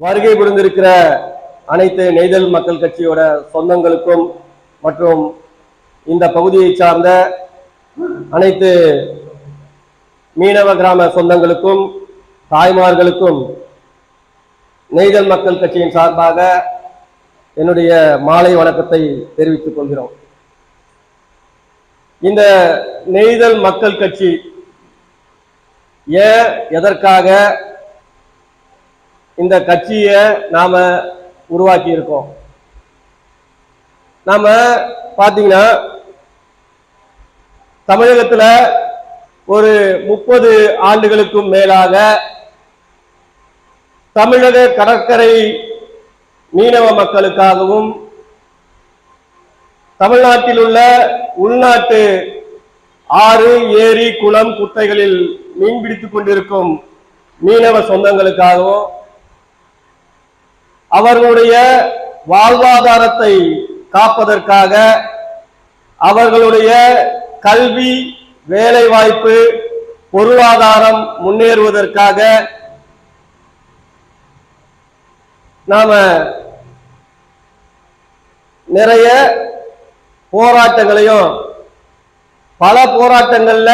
வருகை புரிந்திருக்கிற அனைத்து நெய்தல் மக்கள் கட்சியோட சொந்தங்களுக்கும் மற்றும் இந்த பகுதியை சார்ந்த அனைத்து மீனவ கிராம சொந்தங்களுக்கும் தாய்மார்களுக்கும் நெய்தல் மக்கள் கட்சியின் சார்பாக என்னுடைய மாலை வணக்கத்தை தெரிவித்துக் கொள்கிறோம். இந்த நெய்தல் மக்கள் கட்சி ஏன் எதற்காக இந்த கட்சியை நாம உருவாக்கி இருக்கோம் நாம பாத்தீங்கன்னா தமிழகத்துல ஒரு முப்பது ஆண்டுகளுக்கும் மேலாக தமிழக கடற்கரை மீனவ மக்களுக்காகவும் தமிழ்நாட்டில் உள்ள உள்நாட்டு ஆறு ஏரி குளம் குட்டைகளில் மீன்பிடித்துக் கொண்டிருக்கும் மீனவ சொந்தங்களுக்காகவும் அவர்களுடைய வாழ்வாதாரத்தை காப்பதற்காக அவர்களுடைய கல்வி வேலைவாய்ப்பு பொருளாதாரம் முன்னேறுவதற்காக நாம நிறைய போராட்டங்களையும் பல போராட்டங்கள்ல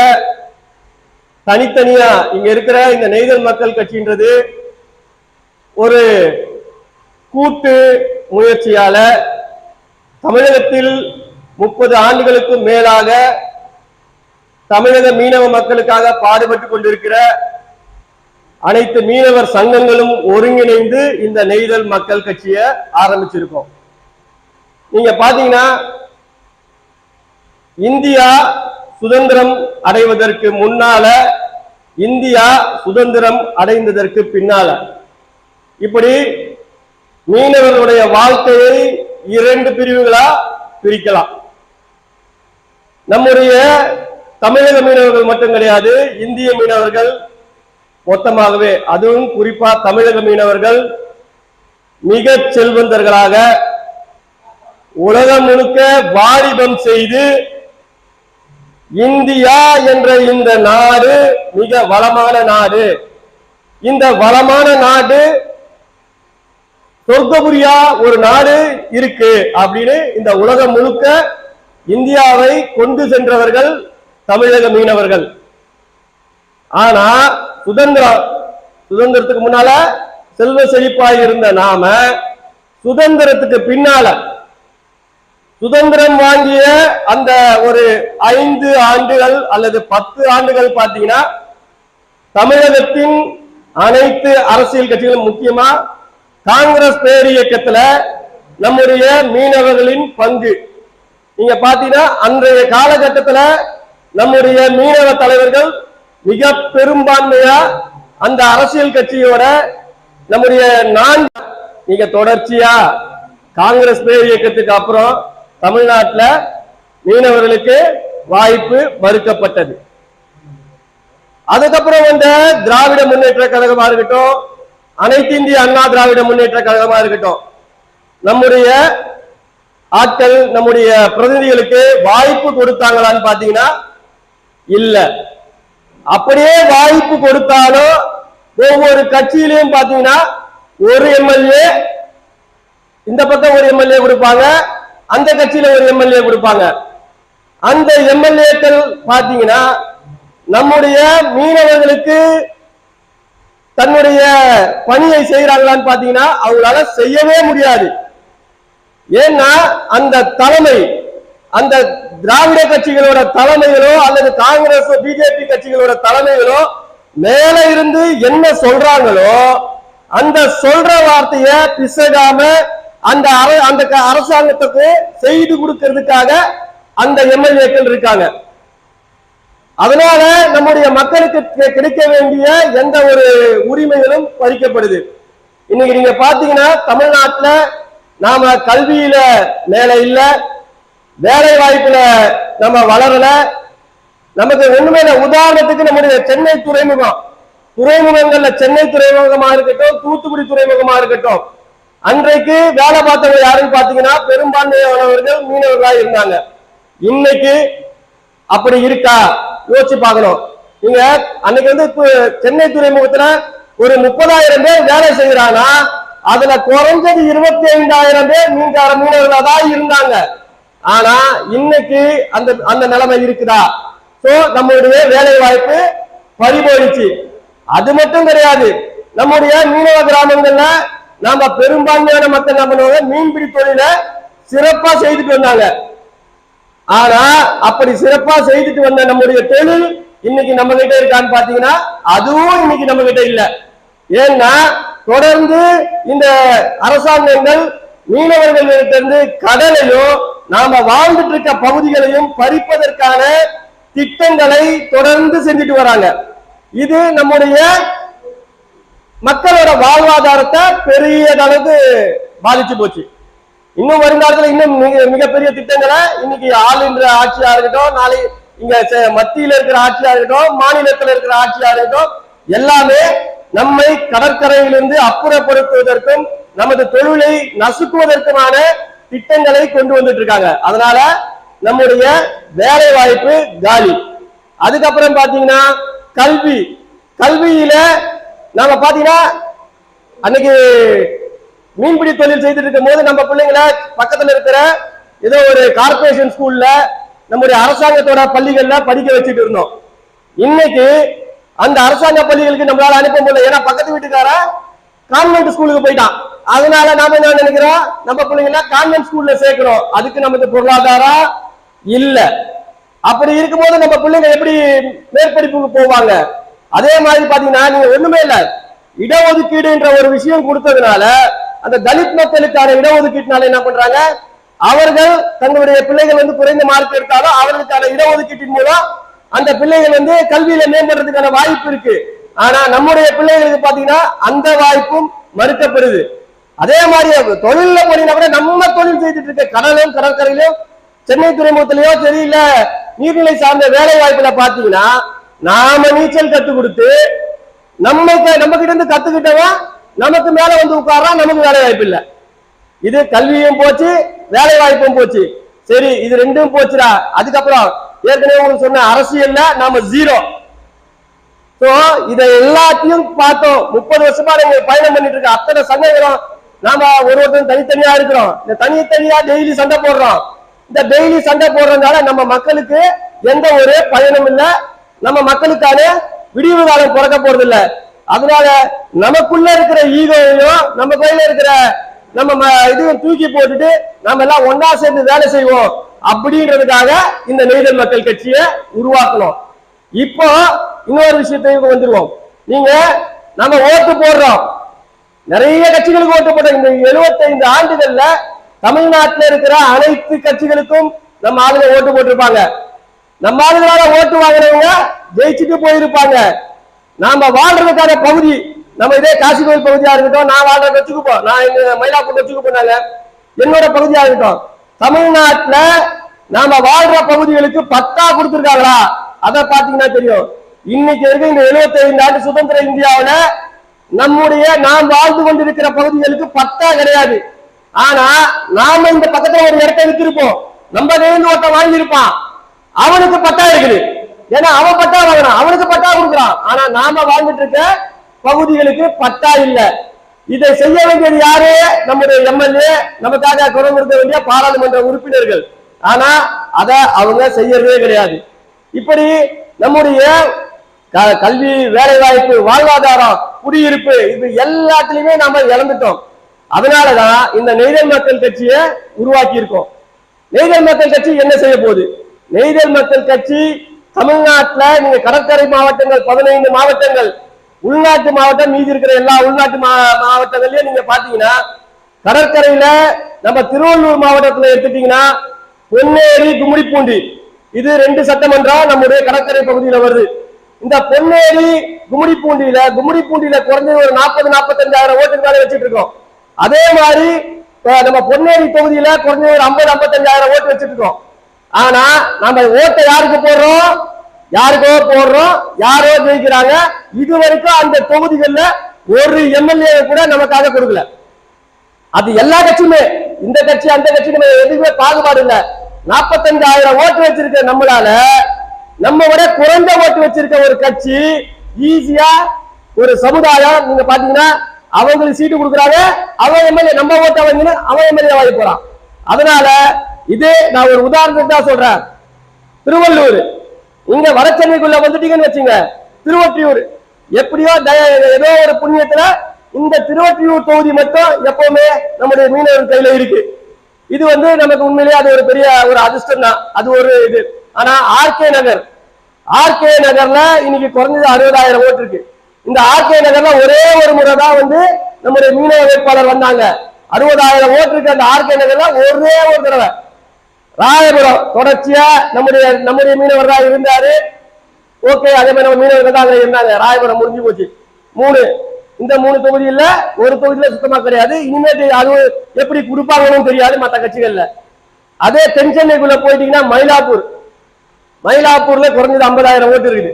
தனித்தனியா இங்க இருக்கிற இந்த நெய்தல் மக்கள் கட்சின்றது ஒரு கூட்டு முயற்சியால தமிழகத்தில் முப்பது ஆண்டுகளுக்கு மேலாக தமிழக மீனவ மக்களுக்காக பாடுபட்டு கொண்டிருக்கிற அனைத்து மீனவர் சங்கங்களும் ஒருங்கிணைந்து இந்த நெய்தல் மக்கள் கட்சியை ஆரம்பிச்சிருக்கோம். நீங்க பாத்தீங்கன்னா இந்தியா சுதந்திரம் அடைவதற்கு முன்னால இந்தியா சுதந்திரம் அடைந்ததற்கு பின்னால இப்படி மீனவர்களுடைய வாழ்க்கையை இரண்டு பிரிவுகளா பிரிக்கலாம். நம்முடைய தமிழக மீனவர்கள் மட்டும் கிடையாது இந்திய மீனவர்கள் மொத்தமாகவே அதுவும் குறிப்பா தமிழக மீனவர்கள் மிக செல்வந்தர்களாக உலகம் முழுக்க வாணிபம் செய்து இந்தியா என்ற இந்த நாடு மிக வளமான நாடு. இந்த வளமான நாடு சொர்க்கபுரியா ஒரு நாடு இருக்கு அப்படின்னு இந்த உலகம் முழுக்க இந்தியாவை கொண்டு சென்றவர்கள் தமிழக மீனவர்கள். ஆனா சுதந்திரம் சுதந்திரத்துக்கு முன்னால செல்வ செழிப்பாய் இருந்த நாம சுதந்திரத்துக்கு பின்னால சுதந்திரம் வாங்கிய அந்த ஒரு ஐந்து ஆண்டுகள் அல்லது பத்து ஆண்டுகள் பார்த்தீங்கன்னா தமிழகத்தின் அனைத்து அரசியல் கட்சிகளும் முக்கியமா காங்கிரஸ் பேர் இயக்கத்துல நம்முடைய மீனவர்களின் பங்கு. நீங்க பாத்தீங்கன்னா அன்றைய காலகட்டத்துல நம்முடைய மீனவ தலைவர்கள் மிக பெரும்பான்மையா அந்த அரசியல் கட்சியோட நம்முடைய நான் நீங்க தொடர்ச்சியா காங்கிரஸ் பேர் இயக்கத்துக்கு அப்புறம் தமிழ்நாட்டுல மீனவர்களுக்கு வாய்ப்பு மறுக்கப்பட்டது. அதுக்கப்புறம் வந்த திராவிட முன்னேற்ற கழகமா இருக்கட்டும் அனைத்து இந்திய அண்ணா திராவிட முன்னேற்ற கழகமா இருக்கட்டும். நம்முடைய ஆட்கள் நம்முடைய பிரதிநிதிகளுக்கு வாய்ப்பு கொடுத்தாங்களான்னு பாத்தீங்கன்னா இல்ல. அப்படியே வாய்ப்பு கொடுத்தாலும் ஒவ்வொரு கட்சியிலையும் பாத்தீங்கன்னா ஒரு எம்எல்ஏ இந்த பக்கம் ஒரு எம்எல்ஏ கொடுப்பாங்க அந்த கட்சியில ஒரு எம்எல்ஏ கொடுப்பாங்க. அந்த எம்எல்ஏக்கள் பாத்தீங்கன்னா நம்முடைய மீனவர்களுக்கு தன்னுடைய பணியை செய்கிறாங்களான்னு பாத்தீங்கன்னா அவங்களால செய்யவே முடியாது. ஏன்னா அந்த தலைமை அந்த திராவிட கட்சிகளோட தலைமைகளோ அல்லது காங்கிரஸ் பிஜேபி கட்சிகளோட தலைமைகளோ மேல இருந்து என்ன சொல்றாங்களோ அந்த சொல்ற வார்த்தைய பிசகாம அந்த அர- அந்த க- அரசாங்கத்துக்கு செய்து கொடுக்கறதுக்காக அந்த எம்எல்ஏக்கள் இருக்காங்க. அதனால நம்முடைய மக்களுக்கு கிடைக்க வேண்டிய எந்த ஒரு உரிமைகளும் பறிக்கப்படுது. இன்னைக்கு நீங்க பாத்தீங்கன்னா தமிழ்நாட்டுல நாம கல்வியில மேல இல்ல வேலை வாய்ப்புல நம்ம வளரல. நமக்கு ஒண்ணுமே உதாரணத்துக்கு நம்முடைய சென்னை துறைமுகம். துறைமுகங்கள்ல சென்னை துறைமுகமா இருக்கட்டும் தூத்துக்குடி துறைமுகமா இருக்கட்டும். அன்றைக்கு வேலை பார்த்தவங்க யாருன்னு பாத்தீங்கன்னா பெரும்பான்மையானவர்கள் மீனவர்களா இருந்தாங்க. இன்னைக்கு அப்படி இருக்கா? யோசிச்சு பார்க்கணும். நீங்க அன்னைக்கு வந்து இப்போ சென்னை துறைமுகத்துல ஒரு முப்பதாயிரம் பேர் வேலை செய்யறாங்கன்னா அதுல குறைஞ்சது இருபத்தி ஐந்தாயிரம் பேர் மீன்கார மீனவர்களா தான் இருந்தாங்க. ஆனா இன்னைக்கு அந்த அந்த நிலைமை இருக்குதா? சோ நம்மளுடைய வேலை வாய்ப்பு பறிபோயிடுச்சு. அது மட்டும் கிடையாது. நம்முடைய மீனவ கிராமங்கள்ல நாம பெரும்பான்மையான மக்கள் என்ன பண்ணுவாங்க? மீன்பிடி தொழில சிறப்பா செய்துட்டு வந்தாங்க. ஆனா அப்படி சிறப்பா செய்துட்டு வந்த நம்முடைய தொழில் இன்னைக்கு நம்ம கிட்ட இருக்கான்னு பாத்தீங்கன்னா அதுவும் இன்னைக்கு நம்ம கிட்ட இல்ல. ஏன்னா தொடர்ந்து இந்த அரசாங்கங்கள் மீனவர்களிடத்திலிருந்து இருந்து கடலையும் நாம வாழ்ந்துட்டு இருக்க பகுதிகளையும் பறிப்பதற்கான திட்டங்களை தொடர்ந்து செஞ்சுட்டு வராங்க. இது நம்முடைய மக்களோட வாழ்வாதாரத்தை பெரிய அளவுக்கு பாதிச்சு போச்சு. இன்னும் வருங்காலத்துல இன்னும் மிக மிகப்பெரிய திட்டங்களை இன்னைக்கு ஆளுன்ற ஆட்சியா இருக்கட்டும் நாளை இங்க மத்தியில இருக்கிற ஆட்சியா இருக்கட்டும் மாநிலத்துல இருக்கிற ஆட்சியா இருக்கட்டும் எல்லாமே நம்மை கடற்கரையிலிருந்து அப்புறப்படுத்துவதற்கும் நமது தொழிலை நசுக்குவதற்குமான திட்டங்களை கொண்டு வந்துட்டு இருக்காங்க. அதனால நம்முடைய வேலை வாய்ப்பு காலி. அதுக்கப்புறம் பாத்தீங்கன்னா கல்வி. கல்வியில நாம பாத்தீங்கன்னா அன்னைக்கு மீன்பிடி தொழில் செய்துட்டு இருக்கும் போது நம்ம பிள்ளைங்களை பக்கத்துல இருக்கிற ஏதோ ஒரு கார்ப்பரேஷன் ஸ்கூல்ல நம்முடைய அரசாங்கத்தோட பள்ளிகள்ல படிக்க வச்சுட்டு இருந்தோம். இன்னைக்கு அந்த அரசாங்க பள்ளிகளுக்கு நம்மளால அனுப்ப முடியல. ஏன்னா பக்கத்து வீட்டுக்கார கான்வென்ட் ஸ்கூலுக்கு போயிட்டான். அதனால நாம என்ன நினைக்கிறோம்? நம்ம பிள்ளைங்கள கான்வென்ட் ஸ்கூல்ல சேர்க்கிறோம். அதுக்கு நமக்கு பொருளாதாரம் இல்ல. அப்படி இருக்கும்போது நம்ம பிள்ளைங்க எப்படி மேற்படிப்புக்கு போவாங்க? அதே மாதிரி பாத்தீங்கன்னா நீங்க ஒண்ணுமே இல்ல. இடஒதுக்கீடுன்ற ஒரு விஷயம் கொடுத்ததுனால அந்த தலித் மக்களுக்கான இடஒதுக்கீட்டினால என்ன பண்றாங்க? அவர்கள் தங்களுடைய பிள்ளைகள் வந்து குறைந்த மார்க் எடுத்தாலும் அவர்களுக்கான இடஒதுக்கீட்டின் மூலம் அந்த பிள்ளைகள் வந்து கல்வியில மேம்படுறதுக்கான வாய்ப்பு இருக்கு. ஆனா நம்முடைய பிள்ளைகளுக்கு பாத்தீங்கன்னா அந்த வாய்ப்பும் மறுக்கப்படுது. அதே மாதிரி தொழில போனீங்கன்னா கூட நம்ம தொழில் செய்துட்டு இருக்க கடலும் கடற்கரையிலும் சென்னை துறைமுகத்திலயோ சரி இல்ல நீர்நிலை சார்ந்த வேலை வாய்ப்புல பாத்தீங்கன்னா நாம நீச்சல் கத்து கொடுத்து நம்ம நம்ம கிட்ட இருந்து கத்துக்கிட்டவன் நமக்கு மேல வந்து உட்கார்றான் நமக்கு வேலை வாய்ப்பு இல்ல. இது கல்வியும் போச்சு வேலை வாய்ப்பும் போச்சு. சரி இது ரெண்டும் போச்சுடா. அதுக்கப்புறம் ஏற்கனவே உங்களுக்கு சொன்ன அரசியல்ல நாம ஜீரோ சோ இதை எல்லாத்தையும் பார்த்தோம். முப்பது வருஷமா நீங்க பயணம் பண்ணிட்டு இருக்க அத்தனை சங்கங்களும் நாம ஒரு ஒருத்தரும் தனித்தனியா இருக்கிறோம். இந்த தனித்தனியா டெய்லி சண்டை போடுறோம். இந்த டெய்லி சண்டை போடுறதுனால நம்ம மக்களுக்கு எந்த ஒரு பயனும் இல்ல. நம்ம மக்களுக்கான விடிவு காலம் பிறக்க போறது இல்லை அதனால நமக்குள்ள இருக்கிற ஈகையும் நம்ம கையில இருக்கிற நம்ம இதையும் தூக்கி போட்டுட்டு நம்ம எல்லாம் ஒன்னா சேர்ந்து வேலை செய்வோம் அப்படின்றதுக்காக இந்த நெய்தல் மக்கள் கட்சியை உருவாக்கணும். இப்போ இன்னொரு விஷயத்தையும் வந்துருவோம். நீங்க நம்ம ஓட்டு போடுறோம். நிறைய கட்சிகளுக்கு ஓட்டு போட்டோம் இந்த 75 ஆண்டுகள்ல தமிழ்நாட்டில் இருக்கிற அனைத்து கட்சிகளுக்கும் நம்ம ஆளுங்க ஓட்டு போட்டிருப்பாங்க. நம்ம ஆளுங்களால ஓட்டு வாங்கினவங்க ஜெயிச்சுட்டு போயிருப்பாங்க. நாம வாழ்றதுக்கான பகுதி. நம்ம இதே காசி கோயில் பகுதியா இருக்கட்டும் நான் வாழ்ற வச்சுக்குப்போம் நான் எங்க மயிலாப்பூர் வச்சுக்க போனாங்க என்னோட பகுதியா இருக்கட்டும். தமிழ்நாட்டுல நாம வாழ்ற பகுதிகளுக்கு பத்தா கொடுத்துருக்காங்களா? அத பாத்தீங்கன்னா தெரியும். இன்னைக்கு இருக்க இந்த 75 ஆண்டு சுதந்திர இந்தியாவில நம்முடைய நாம் வாழ்ந்து கொண்டிருக்கிற பகுதிகளுக்கு பத்தா கிடையாது. ஆனா நாம இந்த பக்கத்துல ஒரு இடத்தை வித்திருப்போம். நம்ம நேர்ந்து ஒருத்தன் வாங்கியிருப்பான். அவனுக்கு பத்தா இருக்குது. ஏன்னா அவன் பட்டா வாங்கினான் அவனுக்கு பட்டா கொடுக்குறான். ஆனா நாம வாழ்ந்துட்டு இருக்க பகுதிகளுக்கு பட்டா இல்ல. இதை செய்ய வேண்டியது யாரு? நம்முடைய எம்எல்ஏ நமக்காக குரல் கொடுக்க வேண்டிய பாராளுமன்ற உறுப்பினர்கள். ஆனா அத அவங்க செய்யறதே கிடையாது. இப்படி நம்முடைய க- கல்வி வேலை வாய்ப்பு வாழ்வாதாரம் குடியிருப்பு இது எல்லாத்துலயுமே நாம இழந்துட்டோம். அதனாலதான் இந்த நெய்தல் மக்கள் கட்சியை உருவாக்கி இருக்கோம் நெய்தல் மக்கள் கட்சி என்ன செய்ய போகுது? நெய்தல் மக்கள் கட்சி தமிழ்நாட்டுல நீங்க கடற்கரை மாவட்டங்கள் பதினைந்து மாவட்டங்கள் உள்நாட்டு மாவட்டம் மீதி இருக்கிற எல்லா உள்நாட்டு மா- மாவட்டங்கள்லயும் நீங்க பாத்தீங்கன்னா கடற்கரையில நம்ம திருவள்ளூர் மாவட்டத்துல எடுத்துட்டீங்கன்னா பொன்னேரி கும்மிடிப்பூண்டி. இது ரெண்டு சட்டமன்றம் நம்முடைய கடற்கரை பகுதியில வருது. இந்த பொன்னேரி கும்மிடிப்பூண்டியில கும்மிடிப்பூண்டியில குறைஞ்சது ஒரு நாற்பது நாற்பத்தஞ்சாயிரம் ஓட்டுக்கு மேல வச்சுட்டு இருக்கோம். அதே மாதிரி நம்ம பொன்னேரி தொகுதியில குறைஞ்சது ஒரு ஐம்பது ஐம்பத்தஞ்சாயிரம் ஓட்டு வச்சுட்டு இருக்கோம். ஆனா நம்ம ஓட்டை யாருக்கு போடுறோம்? யாருக்கோ போடுறோம். யாரோ ஜெயிக்கிறாங்க. இது வரைக்கும் அந்த தொகுதிகளில் ஒரு எம்எல்ஏ கூட நமக்காக கொடுக்கல. அது எல்லா கட்சியுமே. இந்த கட்சி அந்த கட்சி நம்ம எதுவுமே பாகுபாடு இல்ல. நாற்பத்தஞ்சாயிரம் ஓட்டு வச்சிருக்க நம்மளால. நம்ம விட குறைந்த ஓட்டு வச்சிருக்க ஒரு கட்சி ஈஸியா ஒரு சமுதாயம். நீங்க பாத்தீங்கன்னா அவங்களுக்கு சீட்டு கொடுக்குறாங்க. அவன் எம்எல்ஏ நம்ம ஓட்டை வாங்கினு அவன் எம்எல்ஏ வாங்கி போறான். அதனால இது நான் ஒரு உதாரணத்துக்கு தான் சொல்றேன். திருவள்ளூர். நீங்க வடசென்னைக்குள்ள வந்துட்டீங்கன்னு வச்சுங்க. திருவொற்றியூர். எப்படியோ ஏதோ ஒரு புண்ணியத்துல இந்த திருவொற்றியூர் தொகுதி மட்டும் எப்பவுமே நம்முடைய மீனவர் கையில இருக்கு. இது வந்து நமக்கு உண்மையிலேயே அது ஒரு பெரிய ஒரு அதிர்ஷ்டம் தான். அது ஒரு இது. ஆனா ஆர்கே நகர். ஆர்கே நகர்ல இன்னைக்கு குறைஞ்சது அறுபதாயிரம் ஓட்டு இருக்கு. இந்த ஆர்கே நகர்ல ஒரே ஒரு முறை தான் வந்து நம்முடைய மீனவ வேட்பாளர் வந்தாங்க. அறுபதாயிரம் ஓட்டு இருக்கு அந்த ஆர்கே நகர்ல ஒரே ஒரு தடவை. ராயபுரம் தொடர்ச்சியா நம்முடைய நம்முடைய மீனவர் தான் இருந்தாரு. ஓகே அதே மாதிரி நம்ம மீனவர்கள் தான் அங்க இருந்தாங்க. ராயபுரம் முடிஞ்சு போச்சு. மூணு. இந்த மூணு தொகுதியில் ஒரு தொகுதியில் சுத்தமா கிடையாது. இனிமேட்டு அது எப்படி கொடுப்பாங்கன்னு தெரியாது மற்ற கட்சிகள்ல. அதே தென் சென்னைக்குள்ள போயிட்டீங்கன்னா மயிலாப்பூர். மயிலாப்பூர்ல குறைஞ்சது ஐம்பதாயிரம் ஓட்டு இருக்குது.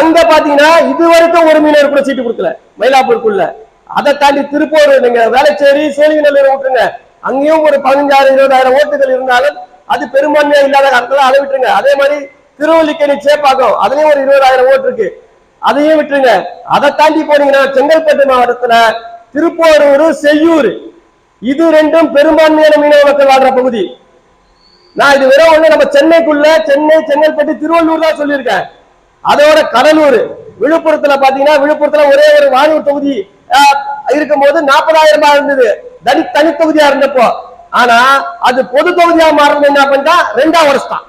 அங்க பாத்தீங்கன்னா இது வரைக்கும் ஒரு மீனவர் கூட சீட்டு கொடுக்கல மயிலாப்பூருக்குள்ள. அதை தாண்டி திருப்பூர் நீங்க வேளச்சேரி சோழிங்கநல்லூர் விட்டுருங்க. அங்கேயும் ஒரு பதினஞ்சாயிரம் இருபதாயிரம் ஓட்டுகள் இருந்தாலும் அது பெரும்பான்மையா இல்லாத காலத்துல அதை விட்டுருங்க. அதே மாதிரி திருவல்லிக்கேணி சேப்பாக்கம் அதுலயும் ஒரு இருபதாயிரம் ஓட்டு இருக்கு. அதையும் விட்டுருங்க. அதை தாண்டி போனீங்கன்னா செங்கல்பட்டு மாவட்டத்துல திருப்போரூர் செய்யூர் இது ரெண்டும் பெரும்பான்மையான மீனவ மக்கள் வாழ்ற பகுதி. நான் இது வெறும் ஒண்ணு நம்ம சென்னைக்குள்ள சென்னை செங்கல்பட்டு திருவள்ளூர் தான் சொல்லியிருக்கேன். அதோட கடலூர் விழுப்புரத்துல பாத்தீங்கன்னா விழுப்புரத்துல ஒரே ஒரு வானூர் தொகுதி இருக்கும் இருக்கும்போது நாற்பதாயிரம் ரூபாய் இருந்தது. தனி தனி தொகுதியா இருந்தப்போ. ஆனா அது பொது தொகுதியா மாறுறது என்ன பண்ணிட்டா ரெண்டாம் வருஷம் தான்.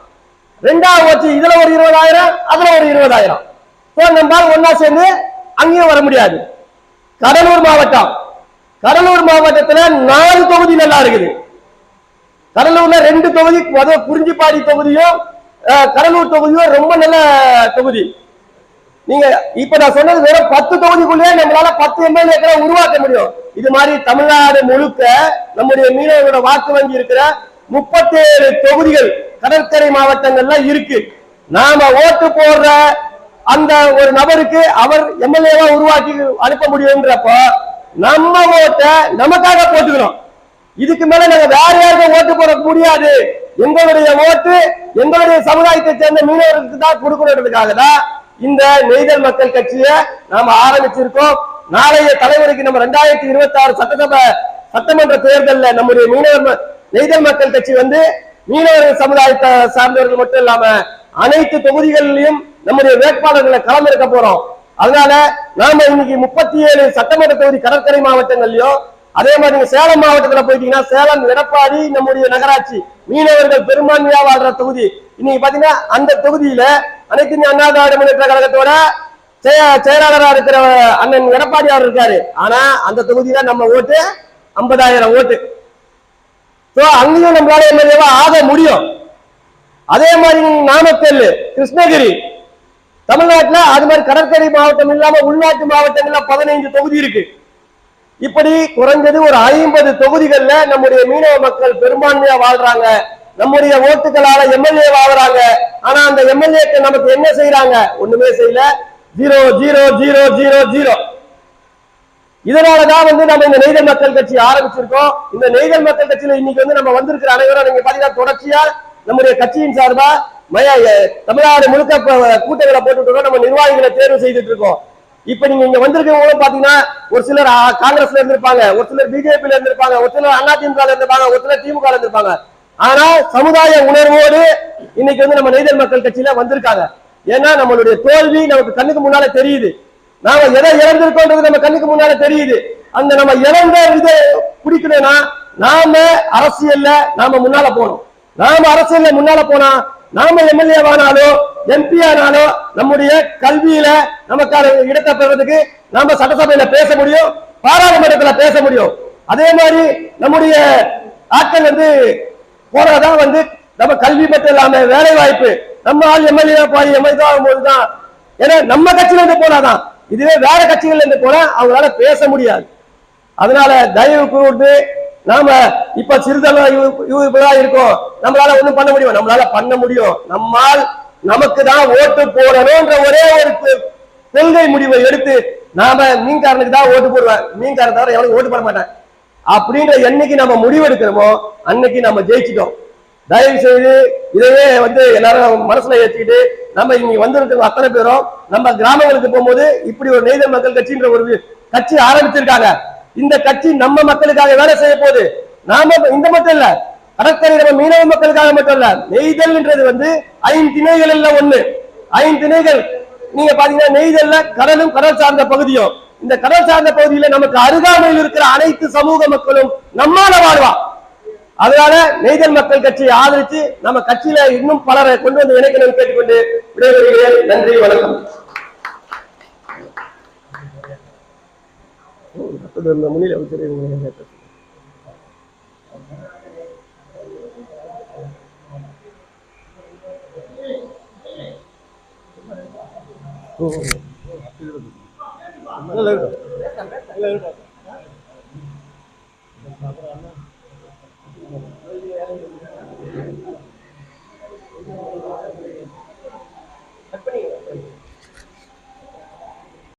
ரெண்டாவது வச்சு இதுல ஒரு இருபதாயிரம் அதுல ஒரு இருபதாயிரம். சோ நம்ம ஒன்னா சேர்ந்து அங்கேயும் வர முடியாது. கடலூர் மாவட்டம். கடலூர் மாவட்டத்துல நாலு தொகுதி நல்லா இருக்குது. கடலூர்ல ரெண்டு தொகுதி அதாவது குறிஞ்சிப்பாடி தொகுதியும் கடலூர் தொகுதியும் ரொம்ப நல்ல தொகுதி. நீங்க இப்ப நான் சொன்னது வெறும் பத்து தொகுதிக்குள்ளேயே நம்மளால பத்து எம்எல்ஏக்களை உருவாக்க முடியும். இது மாதிரி தமிழ்நாடு முழுக்க நம்முடைய மீனவர்களோட வாக்கு வங்கி இருக்கிற முப்பத்தி ஏழு தொகுதிகள் கடற்கரை மாவட்டங்கள்ல இருக்கு. நாம ஓட்டு போடுற அந்த ஒரு நபருக்கு அவர் எம்எல்ஏவா உருவாக்கி அனுப்ப முடியும்ன்றப்போ நம்ம ஓட்டை நமக்காக போட்டுக்கிறோம். இதுக்கு மேல நாங்க வேற யாருக்கும் ஓட்டு போட முடியாது. எங்களுடைய ஓட்டு எங்களுடைய சமுதாயத்தை சேர்ந்த மீனவர்களுக்கு தான் கொடுக்கணுன்றதுக்காக தான் இந்த நெய்தல் மக்கள் கட்சியை நாம ஆரம்பிச்சிருக்கோம். நாளைய தலைவருக்கு நம்ம ரெண்டாயிரத்தி இருபத்தி ஆறு சட்டசபை சட்டமன்ற தேர்தலில் நம்முடைய மீனவர் நெய்தல் மக்கள் கட்சி வந்து மீனவர் சமுதாயத்தை சார்ந்தவர்கள் மட்டும் இல்லாம அனைத்து தொகுதிகளிலும் நம்முடைய வேட்பாளர்களை களமிறக்க போறோம். அதனால நாம இன்னைக்கு முப்பத்தி ஏழு சட்டமன்ற தொகுதி கடற்கரை மாவட்டங்கள்லயும் அதே மாதிரி நீங்க சேலம் மாவட்டத்துல போயிட்டீங்கன்னா சேலம் எடப்பாடி நம்முடைய நகராட்சி மீனவர்கள் பெரும்பான்மையா வாழ்ற தொகுதி. இன்னைக்கு பாத்தீங்கன்னா அந்த தொகுதியில அனைத்து அண்ணா திராவிட முன்னேற்ற கழகத்தோட செயலாளரா இருக்கிற அண்ணன் எடப்பாடி அவர் இருக்காரு. ஆனா அந்த தான் நம்ம ஓட்டு ஐம்பதாயிரம் ஓட்டு. ஸோ அங்கேயும் நம்மளால எம்எல்ஏவா ஆக முடியும். அதே மாதிரி நாமக்கல் கிருஷ்ணகிரி தமிழ்நாட்டில் அது மாதிரி கடற்கரை மாவட்டம் இல்லாம உள்நாட்டு மாவட்டங்கள்ல பதினைந்து தொகுதி இருக்கு. இப்படி குறைஞ்சது ஒரு ஐம்பது தொகுதிகள்ல நம்முடைய மீனவ மக்கள் பெரும்பான்மையா வாழ்றாங்க. நம்முடைய ஓட்டுகளால எம்எல்ஏ வாழ்றாங்க ஆனா அந்த எம்எல்ஏக்கு நமக்கு என்ன செய்யறாங்க ஒண்ணுமே செய்யல. Zero zero zero zero zero. இதனாலதான் வந்து நம்ம இந்த நெய்தல் மக்கள் கட்சி ஆரம்பிச்சிருக்கோம். இந்த நெய்தல் மக்கள் கட்சியில இன்னைக்கு வந்து நம்ம வந்திருக்கிற அனைவரும் நீங்க பாத்தீங்கன்னா தொடர்ச்சியா நம்முடைய கட்சியின் சார்பா மய தமிழ்நாடு முழுக்க கூட்டங்களை போட்டுட்டு நம்ம நிர்வாகிகளை தேர்வு செய்துட்டு இருக்கோம் இப்ப நீங்க இங்க வந்திருக்கவங்களும் பாத்தீங்கன்னா ஒரு சிலர் காங்கிரஸ்ல இருந்திருப்பாங்க ஒரு சிலர் பிஜேபியில இருந்திருப்பாங்க ஒரு சிலர் அதிமுக இருந்திருப்பாங்க ஒரு சிலர் திமுக இருந்திருப்பாங்க. ஆனா சமுதாய உணர்வோடு இன்னைக்கு வந்து நம்ம நெய்தல் மக்கள் கட்சியில வந்திருக்காங்க. ஏன்னா நம்மளுடைய தோல்வி நமக்கு கண்ணுக்கு முன்னால தெரியுது. நாம எதை இழந்திருக்கோன்றது நம்ம கண்ணுக்கு முன்னால தெரியுது. அந்த நம்ம இழந்த இதை குடிக்கணும்னா நாம அரசியல்ல நாம முன்னால போகணும். நாம அரசியல்ல முன்னால போனா நாம எம்எல்ஏவானாலோ எம்பி ஆனாலோ நம்முடைய கல்வியில நமக்கான இடத்தை பெறதுக்கு நாம சட்டசபையில பேச முடியும் பாராளுமன்றத்துல பேச முடியும். அதே மாதிரி நம்முடைய ஆட்கள் வந்து போறதான் வந்து நம்ம கல்வி மட்டும் இல்லாம வேலை வாய்ப்பு நம்ம ஆள் எம்எல்ஏ பாதி எம்எல்ஏ ஆகும்போது தான். ஏன்னா நம்ம கட்சியில இருந்து போனாதான் இதுவே வேற கட்சிகள்ல இருந்து போனா அவங்களால பேச முடியாது. அதனால தயவு கூர்ந்து நாம இப்ப சிறுதளவு யூ- தான் இருக்கோம். நம்மளால ஒண்ணும் பண்ண முடியும். நம்மளால பண்ண முடியும். நம்மால் நமக்கு தான் ஓட்டு போடணும்ன்ற ஒரே ஒரு கொள்கை முடிவை எடுத்து நாம மீன்காரனுக்கு தான் ஓட்டு போடுவேன். மீன்காரன் தவிர எவனுக்கு ஓட்டு போட மாட்டேன். அப்படின்ற என்னைக்கு நம்ம முடிவெடுக்கிறோமோ அன்னைக்கு நம்ம ஜெயிச்சிட்டோம். தயவு செய்து இதையே வந்து எல்லாரும் மனசுல ஏற்றிக்கிட்டு நம்ம இங்க வந்திருக்கிற அத்தனை பேரும் நம்ம கிராமங்களுக்கு போகும்போது இப்படி ஒரு நெய்தல் மக்கள் கட்சின்ற ஒரு கட்சி ஆரம்பிச்சிருக்காங்க. இந்த கட்சி நம்ம மக்களுக்காக வேலை செய்ய போகுது. நாம இந்த மட்டும் இல்ல கடற்கரை நம்ம மீனவ மக்களுக்காக மட்டும் இல்ல நெய்தல்ன்றது வந்து ஐந்திணைகள்ல ஒண்ணு. ஐந்திணைகள் நீங்க பாத்தீங்கன்னா நெய்தல்ல கடலும் கடல் சார்ந்த பகுதியும். இந்த கடல் சார்ந்த பகுதியில நமக்கு அருகாமையில் இருக்கிற அனைத்து சமூக மக்களும் நம்மால வாழ்வா. அதனால நெய்தல் மக்கள் கட்சியை ஆதரித்து நம்ம கட்சியில இன்னும் பலரை கொண்டு வந்து இணைக்கணும்னு கேட்டுக்கொண்டு விடைபெறுகிறேன் நன்றி வணக்கம் முன்னிலை வச்சிருக்கீங்க கட் பண்ணி